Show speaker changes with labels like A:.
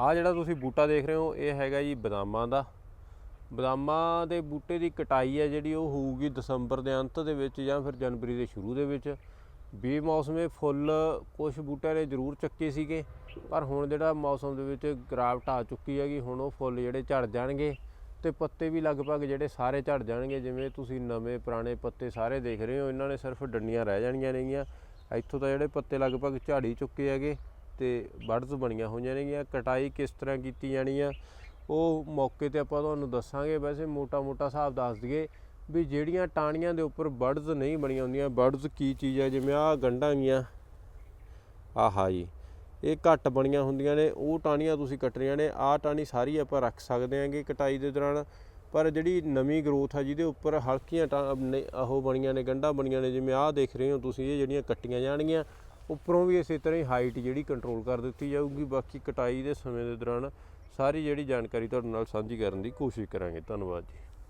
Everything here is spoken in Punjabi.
A: ਆ ਜਿਹੜਾ ਤੁਸੀਂ ਬੂਟਾ ਦੇਖ ਰਹੇ ਹੋ, ਇਹ ਹੈਗਾ ਜੀ ਬਦਾਮਾਂ ਦਾ। ਬਦਾਮਾਂ ਦੇ ਬੂਟੇ ਦੀ ਕਟਾਈ ਹੈ ਜਿਹੜੀ, ਉਹ ਹੋਊਗੀ ਦਸੰਬਰ ਦੇ ਅੰਤ ਦੇ ਵਿੱਚ ਜਾਂ ਫਿਰ ਜਨਵਰੀ ਦੇ ਸ਼ੁਰੂ ਦੇ ਵਿੱਚ। ਬੇਮੌਸਮੇ ਫੁੱਲ ਕੁਝ ਬੂਟਿਆਂ ਨੇ ਜ਼ਰੂਰ ਚੱਕੇ ਸੀਗੇ, ਪਰ ਹੁਣ ਜਿਹੜਾ ਮੌਸਮ ਦੇ ਵਿੱਚ ਗਰਾਵਟ ਆ ਚੁੱਕੀ ਹੈਗੀ, ਹੁਣ ਉਹ ਫੁੱਲ ਜਿਹੜੇ ਝੜ ਜਾਣਗੇ ਤੇ ਪੱਤੇ ਵੀ ਲਗਭਗ ਜਿਹੜੇ ਸਾਰੇ ਝੜ ਜਾਣਗੇ, ਜਿਵੇਂ ਤੁਸੀਂ ਨਵੇਂ ਪੁਰਾਣੇ ਪੱਤੇ ਸਾਰੇ ਦੇਖ ਰਹੇ ਹੋ, ਇਹਨਾਂ ਨੇ ਸਿਰਫ ਡੰਡੀਆਂ ਰਹਿ ਜਾਣੀਆਂ ਨੇਗੀਆਂ। ਇੱਥੋਂ ਤਾਂ ਜਿਹੜੇ ਪੱਤੇ ਲਗਭਗ ਝਾੜੀ ਚੁੱਕੇ ਹੈਗੇ ਤੇ ਬਰਡਸ ਬਣੀਆਂ ਹੋਈਆਂ ਨੇਗੀਆਂ, ਕਟਾਈ ਕਿਸ ਤਰ੍ਹਾਂ ਕੀਤੀ ਜਾਣੀ ਆ, ਉਹ ਮੌਕੇ ਤੇ ਆਪਾਂ ਤੁਹਾਨੂੰ ਦੱਸਾਂਗੇ। ਵੈਸੇ ਮੋਟਾ-ਮੋਟਾ ਹਿਸਾਬ ਦੱਸ ਦਈਏ ਵੀ ਜਿਹੜੀਆਂ ਟਾਹਣੀਆਂ ਦੇ ਉੱਪਰ ਬਰਡਸ ਨਹੀਂ ਬਣੀਆਂ ਹੁੰਦੀਆਂ ਬਰਡਸ ਕੀ ਚੀਜ਼ ਹੈ ਜਿਵੇਂ ਆਹ ਗੰਢਾਂ ਗੀਆਂ ਆਹਾ ਜੀ, ਇਹ ਘੱਟ ਬਣੀਆਂ ਹੁੰਦੀਆਂ ਨੇ, ਉਹ ਟਾਹਣੀਆਂ ਤੁਸੀਂ ਕੱਟਣੀਆਂ ਨੇ, ਆਹ ਟਾਹਣੀ ਸਾਰੀ ਆਪਾਂ ਰੱਖ ਸਕਦੇ ਹਾਂਗੇ ਕਟਾਈ ਦੇ ਦੌਰਾਨ। ਪਰ ਜਿਹੜੀ ਨਵੀਂ ਗਰੋਥ ਆ, ਜਿਹਦੇ ਉੱਪਰ ਹਲਕੀਆਂ ਟਾਂ- ਉਹ ਬਣੀਆਂ ਨੇ, ਗੰਢਾਂ ਬਣੀਆਂ ਨੇ, ਜਿਵੇਂ ਆਹ ਦੇਖ ਰਹੇ ਹੋ ਤੁਸੀਂ, ਇਹ ਜਿਹੜੀਆਂ ਕੱਟੀਆਂ ਜਾਣਗੀਆਂ ਉੱਪਰੋਂ ਵੀ ਇਸੇ ਤਰ੍ਹਾਂ ਹੀ ਹਾਈਟ ਜਿਹੜੀ ਕੰਟਰੋਲ ਕਰ ਦਿੱਤੀ ਜਾਊਗੀ। ਬਾਕੀ ਕਟਾਈ ਦੇ ਸਮੇਂ ਦੇ ਦੌਰਾਨ ਸਾਰੀ ਜਿਹੜੀ ਜਾਣਕਾਰੀ ਤੁਹਾਡੇ ਨਾਲ ਸਾਂਝੀ ਕਰਨ ਦੀ ਕੋਸ਼ਿਸ਼ ਕਰਾਂਗੇ। ਧੰਨਵਾਦ ਜੀ।